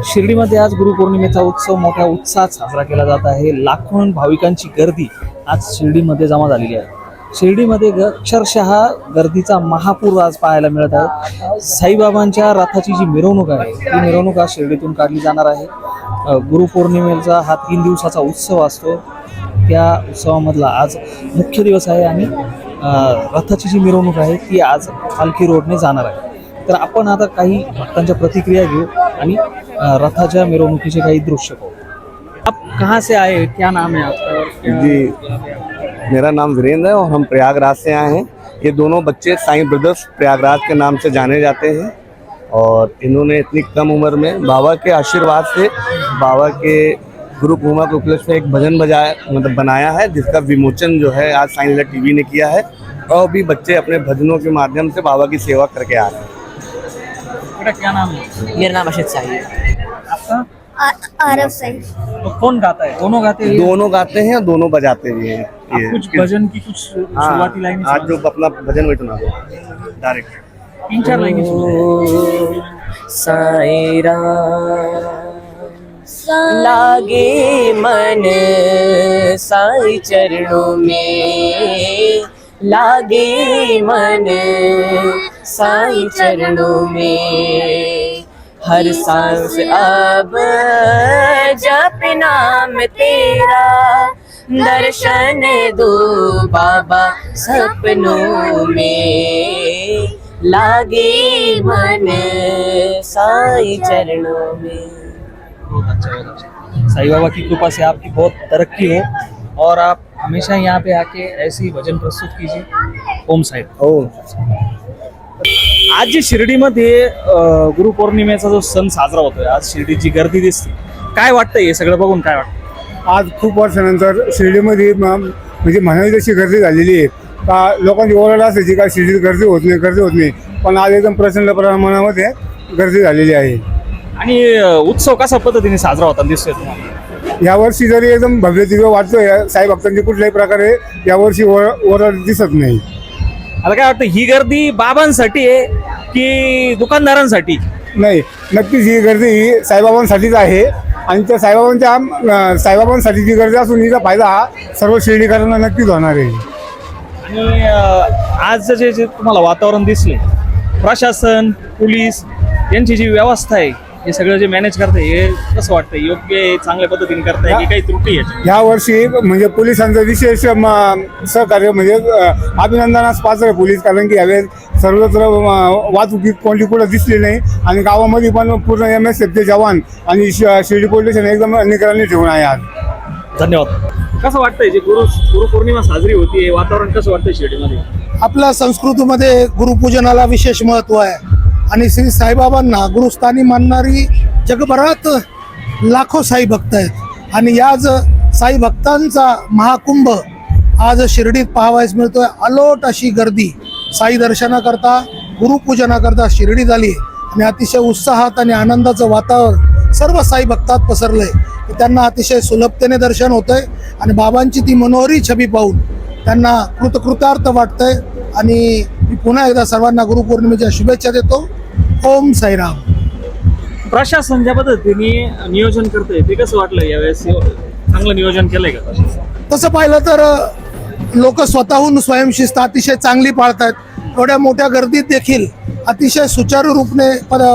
शिर्डीमध्ये आज गुरुपौर्णिमेचा उत्सव मोठ्या उत्साहात साजरा केला जात आहे. लाखों भाविकांची गर्दी आज शिर्डीमध्ये जमा झालेली आहे. शिर्डीमध्ये ग अक्षरशः गर्दीचा महापूर आज पाहायला मिळत आहे. साईबाबांच्या रथाची जी मिरवणूक आहे ती मिरवणूक आज शिर्डीतून काढली जाणार आहे. गुरुपौर्णिमेचा हा तीन दिवसाचा उत्सव असतो. त्या उत्सवामधला आज मुख्य दिवस आहे आणि रथाची जी मिरवणूक आहे ती आज पालखी रोडने जाणार आहे. तर आपण आता काही भक्तांच्या प्रतिक्रिया घेऊ आणि रथाच्या मिरवणुकीचे काही दृश्य आप कहाँ से आए? क्या नाम है आपका? जी, मेरा नाम वीरेंद्र है और हम प्रयागराज से आए हैं। ये दोनों बच्चे साईं ब्रदर्स प्रयागराज के नाम से जाने जाते हैं और इन्होंने इतनी कम उम्र में बाबा के आशीर्वाद से बाबा के गुरु पूर्णिमा के उपलक्ष्य में एक भजन बजाया मतलब बनाया है, जिसका विमोचन जो है आज लीला टीवी ने किया है। और भी बच्चे अपने भजनों के माध्यम से बाबा की सेवा करके आ रहे हैं। बेटा क्या नाम है मेरा नाम अशित साही है आपका आ- आरफ सही तो कौन गाता है दोनों गाते हैं दोनों गाते हैं और दोनों बजाते भी हैं ये कुछ भजन की कुछ शुरुआती लाइन आज जो अपना भजन वही सुना दो डायरेक्ट तीन चार लाइनें साईरा लागे मन साई चरणों में लागे मन साई चरणों में। हर सांस अब जप नाम तेरा। दर्शन दो बाबा सपनों में। लागे मन साई चरणों में। बहुत अच्छा बहुत अच्छा। साईं बाबा की कृपा से आपकी बहुत तरक्की हो और आप हमेशा यहाँ पे आके ऐसे ही भजन प्रस्तुत कीजिए। ओम साई। ओ आज जी शिर्डीमध्ये अं, गुरुपौर्णिमेचा जो सण साजरा होतोय आज शिर्डीची गर्दी दिसते. काय वाटतंय हे सगळं बघून काय वाटतं आज खूप वर्षानंतर शिर्डीमध्ये म- म्हणजे म्हणावी तशी गर्दी झालेली आहे. का लोकांची ओरड असायची का शिर्डीत गर्दी होत नाही गर्दी होत नाही. पण आज एकदम प्रचंड प्रमाणामध्ये गर्दी झालेली आहे. आणि अं, उत्सव कशा पद्धतीने साजरा होता दिसतोय तुम्हाला? यावर्षी जरी एकदम भव्य दिव्य वाटतोय साई भक्तांची कुठल्याही प्रकारे यावर्षी ओर- ओरड दिसत नाही. आता काय वाटतं ही गर्दी बाबांसाठी आहे की दुकानदारांसाठी? नाही नक्कीच ही गर्दी ही साईबाबांसाठीच आहे. आणि त्या साईबाबांच्या साईबाबांसाठी जी गर्दी असून हिचा फायदा हा सर्व शिर्डीकरांना नक्कीच होणार आहे. आणि आज जे जे तुम्हाला वातावरण दिसले प्रशासन पोलीस यांची जी व्यवस्था आहे हे सगळं जे मॅनेज करते हे कसं वाटतं योग्य आहे चांगल्या पद्धतीने करताय की काही त्रुटी आहे? ह्या वर्षी म्हणजे पोलिसांचं विशेष म- सहकार्य म्हणजे अ, अभिनंदनास पात्र आहे पोलीस कारण की यावेळेस सर्वत्र म, वाहतुकीत कोणती कुठं दिसली नाही आणि गावामध्ये पण पूर्ण एम एस एफचे जवान आणि श- शिर्डी पोलीस स्टेशन एकदम निगराणी ठेवून आहे आज. धन्यवाद. कसं वाटतंय जे गुरु गुरुपौर्णिमा साजरी होती वातावरण कसं वाटतंय शिर्डीमध्ये? आपल्या संस्कृतीमध्ये गुरुपूजनाला विशेष महत्त्व आहे. आणि श्री साईबाबांना गुरुस्थानी मानणारी जगभरात लाखो साई भक्त आहेत. आणि याच साई भक्तांचा महाकुंभ आज शिर्डीत पाहावयास मिळतोय. अलोट अशी गर्दी. साई दर्शनाकरता गुरुपूजनाकरता शिर्डी झाली. आणि अतिशय उत्साहात आणि आनंदाचं वातावरण सर्व साई भक्तात पसरलंय. आहे त्यांना अतिशय सुलभतेने दर्शन होतंय. आणि बाबांची ती मनोहरी छबी पाहून त्यांना कृतकृतार्थ वाटतंय. आणि मी पुन्हा एकदा सर्वांना गुरुपौर्णिमेच्या शुभेच्छा देतो. ओम साईराम. प्रशासन ज्या पद्धतीने नियोजन करतंय ते कसं वाटलं यावेळेस? चांगलं नियोजन केलंय का? तसं पाहिलं तर लोक स्वतःहून स्वयंशिस्त अतिशय चांगली पाळतात एवढ्या मोठ्या गर्दीत देखील अतिशय सुचारू रूपने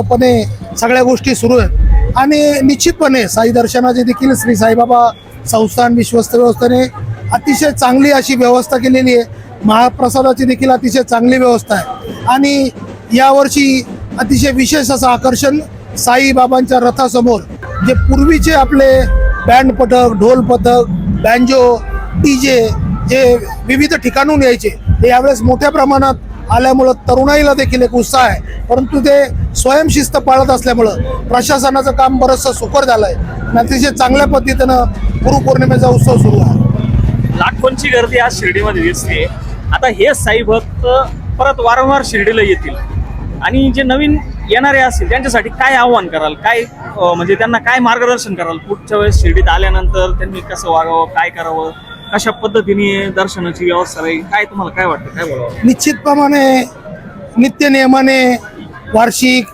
पणे सगळ्या गोष्टी सुरू आहेत. आणि निश्चितपणे साई दर्शनाची देखील श्री साईबाबा संस्थान विश्वस्त व्यवस्थेने अतिशय चांगली अशी व्यवस्था केलेली आहे. महाप्रसादाची देखील अतिशय चांगली व्यवस्था आहे. आणि यावर्षी अतिशय विशेष असं आकर्षण साईबाबांच्या रथासमोर जे पूर्वीचे आपले बँड पथक ढोल पथक बँजो डीजे जे विविध ठिकाणून यायचे. ते यावेळेस मोठ्या प्रमाणात आल्यामुळं तरुणाईला देखील एक उत्साह आहे. परंतु ते स्वयंशिस्त पाळत असल्यामुळं प्रशासनाचं काम बरंचसं सुकर झालं आहे आणि अतिशय चांगल्या पद्धतीनं गुरुपौर्णिमेचा उत्सव सुरू आहे. लाखोंची गर्दी आज शिर्डीमध्ये दिसते आता हे साई भक्त परत वारंवार शिर्डीला येतील. आणि जे नवीन येणारे असतील त्यांच्यासाठी काय आव्हान कराल? काय म्हणजे त्यांना काय मार्गदर्शन कराल? पुढच्या वेळेस शिर्डीत आल्यानंतर त्यांनी कसं वागावं काय करावं? कशा पद्धतीने दर्शनाची व्यवस्था राहील? काय तुम्हाला काय वाटतं? काय बोलावं? निश्चितप्रमाणे नित्य नियमाने वार्षिक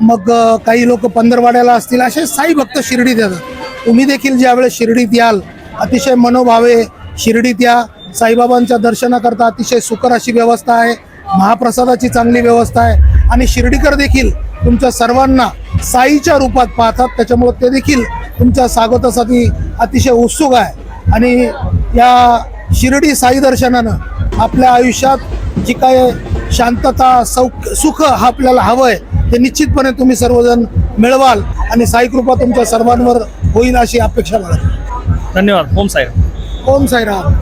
मग काही लोक पंधरवाड्याला असतील असे साई भक्त शिर्डीत येतात. तुम्ही देखील ज्यावेळेस शिर्डीत याल अतिशय मनोभावे शिर्डीत या. साईबाबांच्या दर्शनाकरता अतिशय सुकर अशी व्यवस्था आहे. महाप्रसादाची चांगली व्यवस्था आहे. आणि शिर्डीकर देखील तुमच्या सर्वांना साईच्या रूपात पाहतात. त्याच्यामुळे ते देखील तुमच्या स्वागतासाठी अतिशय उत्सुक आहे. आणि या शिर्डी साई दर्शनानं आपल्या आयुष्यात जी काय शांतता सौख सुख हा आपल्याला हवं आहे ते निश्चितपणे तुम्ही सर्वजण मिळवाल आणि साई कृपा तुमच्या सर्वांवर होईल अशी अपेक्षा बाळगतो. धन्यवाद. ओम साहेब ओम साईराम